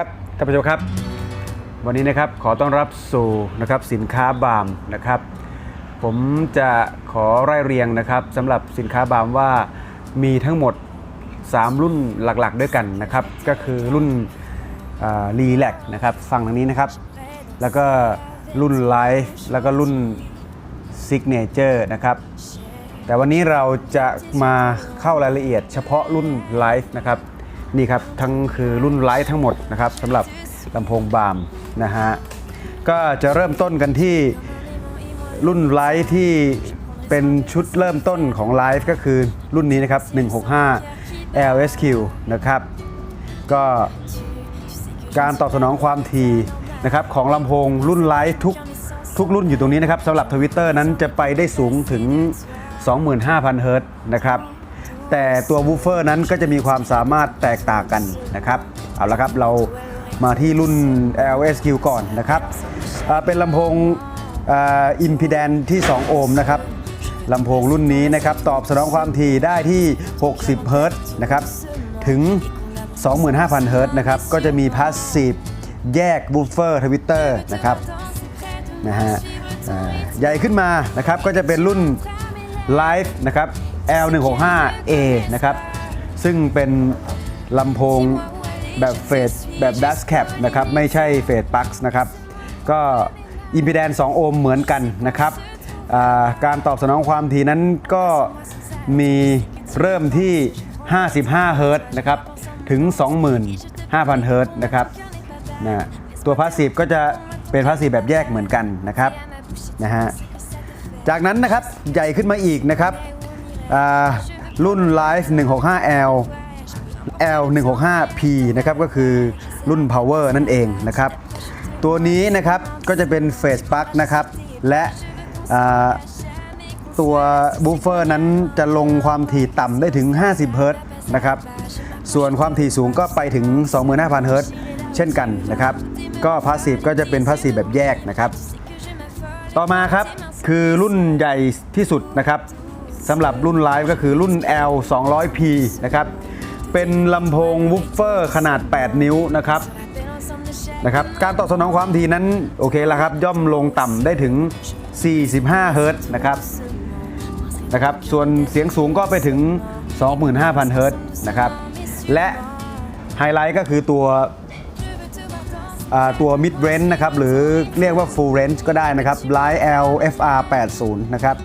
ครับท่านผู้ชมครับ วันนี้นะครับขอต้อนรับสู่นะครับสินค้าบาล์มนะครับ ผมจะขอไล่เรียงนะครับสำหรับสินค้าบาล์มว่ามีทั้งหมด 3 รุ่นหลักๆ ด้วยกันนะครับ ก็คือรุ่นรีแลกนะครับฟังทางนี้นะครับ แล้วก็รุ่นไลฟ์แล้วก็รุ่นซิกเนเจอร์นะครับแต่วันนี้เราจะมาเข้ารายละเอียดเฉพาะรุ่นไลฟ์นะครับ นี่ครับทั้งคือรุ่นไลฟ์ทั้งหมดนะครับสำหรับลำโพงบาล์มนะฮะก็จะเริ่มต้นกันที่รุ่นไลฟ์ที่เป็นชุดเริ่มต้นของไลฟ์ก็คือรุ่นนี้นะครับ 165 LSQ นะครับ ก็การตอบสนองความถี่นะครับของลำโพงรุ่นไลฟ์ทุกทุกรุ่นอยู่ตรงนี้นะครับสำหรับทวิตเตอร์นั้นจะไปได้สูงถึง 25,000 เฮิรตซ์นะครับ แต่ตัววูฟเฟอร์นั้นก็จะมีความสามารถแตกต่างกันนะครับ เอาละครับเรามาที่รุ่น LSQ ก่อนนะครับ เป็นลำโพงอิมพีแดนที่ 2 โอห์มนะครับลำโพงรุ่นนี้นะครับ ตอบสนองความถี่ได้ที่ 60 เฮิรตซ์นะครับ ถึง 25,000 เฮิรตซ์นะครับ ก็จะมีพาสซีฟแยกบูฟเฟอร์ทวิตเตอร์นะครับนะฮะใหญ่ขึ้นมานะครับก็จะเป็นรุ่น Live นะครับ L165A นะครับ ซึ่งเป็นลำโพงแบบเฟสแบบดัสแคปนะครับ ไม่ใช่เฟสปักนะครับ ก็อิมพีแดน2โอห์มเหมือนกันนะครับ การตอบสนองความถี่นั้นก็มีเริ่มที่ 55 เฮิรตซ์นะครับ ถึง 25,000 เฮิรตซ์นะครับนะตัวพาสซีฟก็จะเป็นพาสซีฟแบบแยกเหมือนกันนะครับนะฮะจากนั้นนะครับใหญ่ขึ้นมาอีกนะครับ รุ่น Live 165L L 165P นะครับก็คือรุ่น Power นั่นเองนะครับ ตัวนี้นะครับก็จะเป็นเฟสปลั๊กนะครับและตัวบูฟเฟอร์นั้นจะลงความถี่ต่ำได้ถึง 50 เฮิรตนะครับ ส่วนความถี่สูงก็ไปถึง 25,000 เฮิรตเช่นกันนะครับ ก็พาสซีฟก็จะเป็นพาสซีฟแบบแยกนะครับ ต่อมาครับคือรุ่นใหญ่ที่สุดนะครับ สำหรับรุ่นไลฟ์ก็คือรุ่น L 200P นะครับเป็นลำโพงวูฟเฟอร์ขนาด 8 นิ้วนะครับนะครับการตอบสนองความถี่นั้นโอเคแล้วครับย่อมลงต่ำได้ถึง 45 เฮิร์ตนะครับนะครับส่วนเสียงสูงก็ไปถึง 25,000 เฮิร์ตนะครับและไฮไลท์ก็คือตัวอ่าตัว mid range นะครับหรือเรียกว่า full range ก็ได้นะครับ Line L FR 80 นะครับ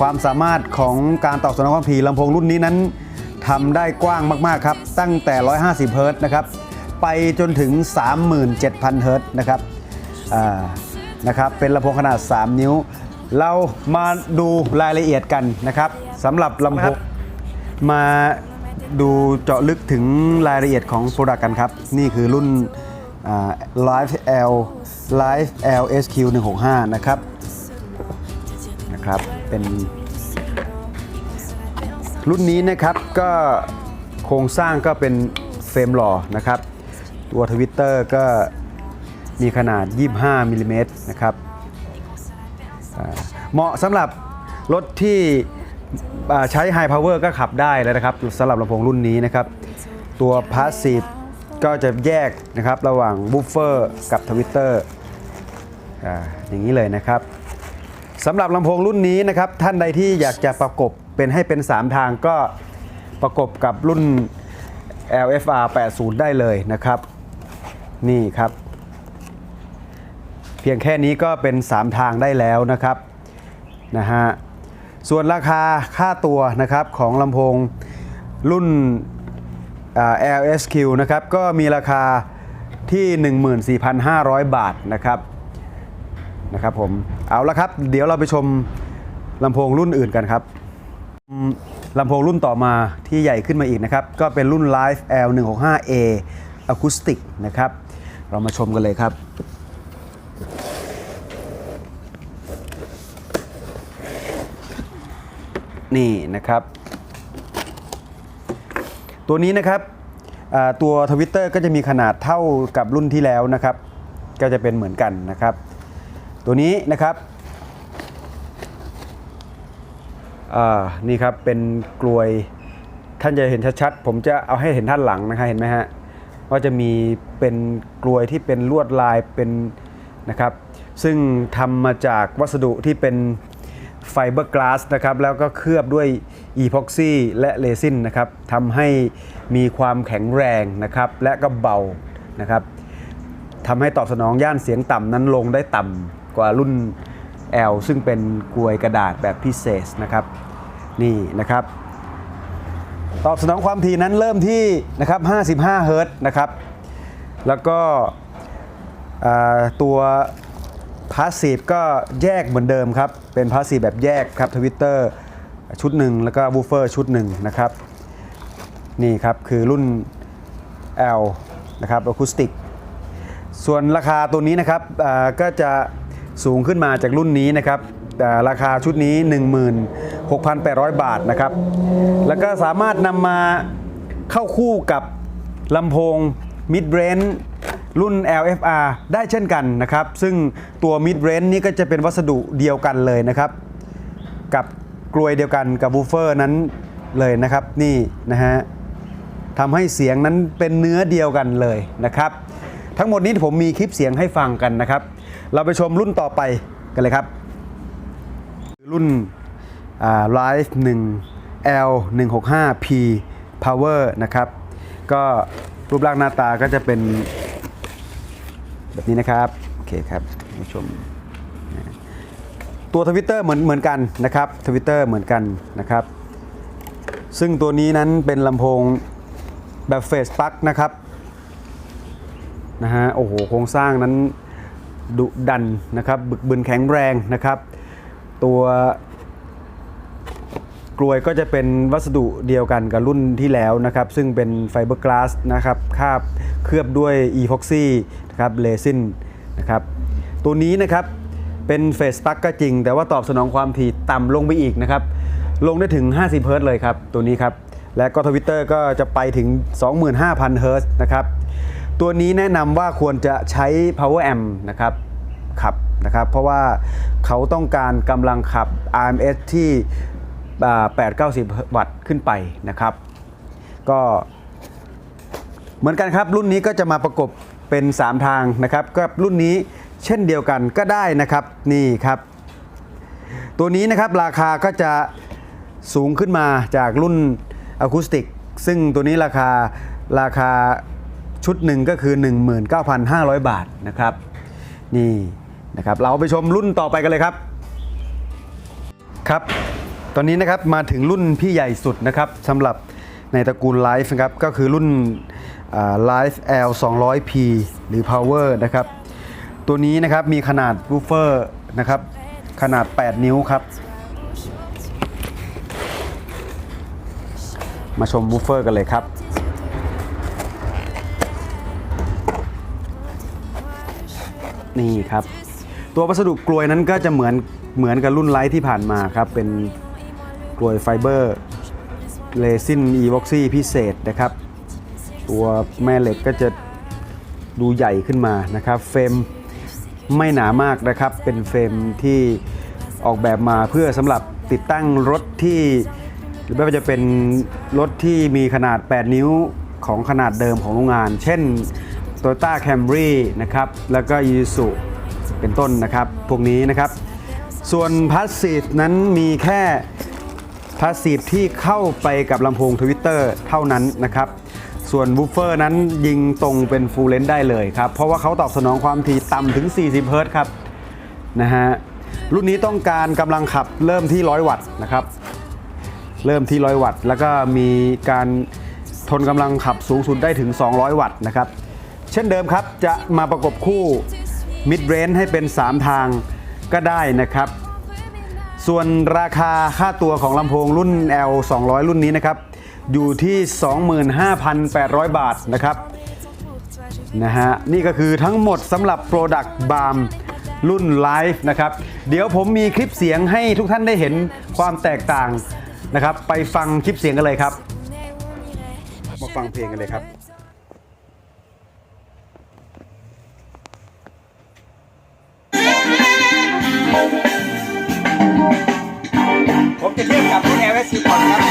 ความสามารถของการตอบสนองความถี่ลำโพงรุ่นนี้นั้นทำได้กว้างมากๆครับ ตั้งแต่ 150 เฮิรตซ์นะครับ ไปจนถึง 37,000 เฮิรตซ์นะครับอ่านะครับเป็นลำโพงขนาด 3 นิ้ว เรามาดูรายละเอียดกันนะครับสำหรับลำโพงมาดูเจาะลึกถึงรายละเอียดของโปรดักต์กันครับ นี่คือรุ่นอ่า Live L Live L SQ 165 นะครับนะครับ เป็นรุ่นนี้นะครับก็โครงสร้างก็เป็นเฟรมหล่อนะครับ ตัวทวิตเตอร์ก็มีขนาด 25มิลลิเมตรนะครับเหมาะสำหรับรถที่ใช้ High Power ก็ขับได้แล้วนะครับสำหรับลำโพงรุ่นนี้นะครับ ตัว Passive ก็จะแยกนะครับระหว่าง Woofer กับทวิตเตอร์อย่างนี้เลยนะครับ สำหรับลำโพงรุ่นนี้นะครับ ท่านใดที่อยากจะประกบเป็นให้เป็น 3 ทางก็ประกบกับรุ่น LFR 80 ได้เลยนะครับ นี่ครับ เพียงแค่นี้ก็เป็น 3 ทางได้แล้วนะครับนะฮะส่วนราคาค่าตัวนะครับของลำโพงรุ่น LSQ นะครับ ก็มีราคาที่ 14,500 บาทนะครับนะครับผม เอาละครับ เดี๋ยวเราไปชมลำโพงรุ่นอื่นกันครับลำโพงรุ่นต่อมาที่ใหญ่ขึ้นมาอีกนะครับ ก็เป็นรุ่น Live L165A Acoustic นะครับ เรามาชมกันเลยครับ นี่นะครับ ตัวนี้นะครับตัวทวิตเตอร์ก็จะมีขนาดเท่ากับรุ่นที่แล้วนะครับ ก็จะเป็นเหมือนกันนะครับ ตัวนี้นะครับอ่านี่ครับเป็นกลวยท่านจะเห็นชัดๆ ผมจะเอาให้เห็นท่านหลังนะครับเห็นไหมฮะว่าจะมีเป็นกลวยที่เป็นลวดลายเป็นนะครับ ซึ่งทำมาจากวัสดุที่เป็นไฟเบอร์กลาสนะครับ แล้วก็เคลือบด้วยอีพ็อกซี่และเรซินนะครับทำให้มีความแข็งแรงนะครับ และก็เบานะครับทำให้ตอบสนองย่านเสียงต่ำนั้นลงได้ต่ำ กว่ารุ่น L ซึ่งเป็นกลวยกระดาษแบบพิเศษนะครับ นี่นะครับ ตอบสนองความถี่นั้นเริ่มที่นะครับ55เฮิร์ตนะครับ แล้วก็ตัวพาสซีฟก็แยกเหมือนเดิมครับ เป็นพาสซีฟแบบแยกครับทวิตเตอร์ชุดหนึ่งแล้วก็วูเฟอร์ชุดหนึ่งนะครับ นี่ครับคือรุ่น L นะครับอะคูสติก ส่วนราคาตัวนี้นะครับก็จะ สูงขึ้นมาจากรุ่นนี้นะครับอ่ราคาชุดนี้ 16,800 บาทนะครับ แล้วก็สามารถนำมาเข้าคู่กับลำโพง Mid Range รุ่น LFR ได้เช่นกันนะครับ ซึ่งตัว Mid Range นี่ก็จะเป็นวัสดุเดียวกันเลยนะครับ กับกลวยเดียวกันกับบูเฟอร์นั้นเลยนะครับ นี่นะฮะทำให้เสียงนั้นเป็นเนื้อเดียวกันเลยนะครับ ทั้งหมดนี้ผมมีคลิปเสียงให้ฟังกันนะครับ เราไปชมรุ่นต่อไปกันเลยครับ รุ่นอ่า Live 1 L 165 P Power นะครับ ก็รูปร่างหน้าตาก็จะเป็นแบบนี้นะครับ โอเคครับผู้ชม ตัวทวิตเตอร์เหมือนเหมือนกันนะครับทวิตเตอร์เหมือนกันนะครับ ซึ่งตัวนี้นั้นเป็นลำโพงแบบเฟสปักนะครับ นะฮะ โอ้โห โครงสร้างนั้น ดุดันนะครับบึกบึนแข็งแรงนะครับ ตัวกลวยก็จะเป็นวัสดุเดียวกันกับรุ่นที่แล้วนะครับ ซึ่งเป็นไฟเบอร์กลาสนะครับคาบเคลือบด้วยอีพ็อกซี่นะครับเรซินนะครับตัวนี้นะครับเป็นเฟสปักก็จริง แต่ว่าตอบสนองความถี่ต่ำลงไปอีกนะครับ ลงได้ถึง 50 เฮิรตซ์เลยครับ ตัวนี้ครับ และก็ทวิตเตอร์ก็จะไปถึง 25,000 เฮิรตซ์นะครับ ตัวนี้แนะนำว่าควรจะใช้ power amp นะครับขับนะครับ เพราะว่าเขาต้องการกำลังขับ RMS ที่ 8-90 วัตต์ขึ้นไปนะครับ ก็เหมือนกันครับ รุ่นนี้ก็จะมาประกบเป็น 3 ทางนะครับก็รุ่นนี้เช่นเดียวกันก็ได้นะครับนี่ครับ ตัวนี้นะครับราคาก็จะสูงขึ้นมาจากรุ่นอะคูสติก ซึ่งตัวนี้ราคาราคา ชุดหนึ่งก็คือ 19,500 บาทนะครับ นี่นะครับ เราไปชมรุ่นต่อไปกันเลยครับ ครับ ตอนนี้นะครับมาถึงรุ่นพี่ใหญ่สุดนะครับสำหรับในตระกูล Life นะครับ ก็คือรุ่นอ่า Life L 200P หรือ Power นะครับ ตัวนี้นะครับมีขนาดวูฟเฟอร์นะครับ ขนาด 8 นิ้วครับ มาชมวูฟเฟอร์กันเลยครับ นี่ครับ ตัววัสดุกลวยนั้นก็จะเหมือนเหมือนกับรุ่นไลท์ที่ผ่านมาครับ เป็นกลวยไฟเบอร์เรซินอีบ็อกซี่พิเศษนะครับ ตัวแม่เหล็กก็จะดูใหญ่ขึ้นมานะครับเฟรมไม่หนามากนะครับ เป็นเฟรมที่ออกแบบมาเพื่อสำหรับติดตั้งรถที่หรือไม่ว่าจะเป็นรถที่มีขนาด 8 นิ้วของขนาดเดิมของโรงงาน เช่น Toyota Camry นะครับแล้วก็ Isuzu เป็นต้นนะครับ พวกนี้นะครับ ส่วนพาสซีฟนั้นมีแค่พาสซีฟที่เข้าไปกับลำโพงทวิตเตอร์เท่านั้นนะครับส่วนบูฟเฟอร์นั้นยิงตรงเป็นฟูลเลนได้เลยครับ เพราะว่าเขาตอบสนองความถี่ต่ำถึง 40 เฮิร์ตครับนะฮะรุ่นนี้ต้องการกำลังขับเริ่มที่ 100 วัตต์นะครับ เริ่มที่ 100 วัตต์ แล้วก็มีการทนกำลังขับสูงสุดได้ถึง 200 วัตต์นะครับ เช่นเดิมครับจะมาประกบคู่ mid range ให้เป็น 3 ทางก็ได้นะครับ ส่วนราคาค่าตัวของลำโพงรุ่น L 200 รุ่นนี้นะครับ อยู่ที่ 25,800 บาทนะครับนะฮะนี่ก็คือทั้งหมดสำหรับ Product Balm รุ่น Live นะครับ เดี๋ยวผมมีคลิปเสียงให้ทุกท่านได้เห็นความแตกต่างนะครับ ไปฟังคลิปเสียงกันเลยครับ มาฟังเพลงกันเลยครับ กับ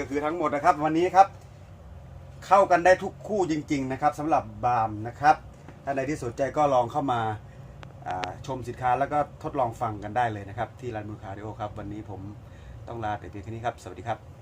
ก็คือทั้งหมดนะครับ วันนี้ครับเข้ากันได้ทุกคู่จริง ๆ นะครับสำหรับบามนะครับถ้าในที่สนใจก็ลองเข้ามาอ่าชมสินค้าแล้วก็ทดลองฟังกันได้เลยนะครับ ที่ร้านมือคาริโอครับ วันนี้ผมต้องลาแต่เพียงแค่นี้ครับ สวัสดีครับ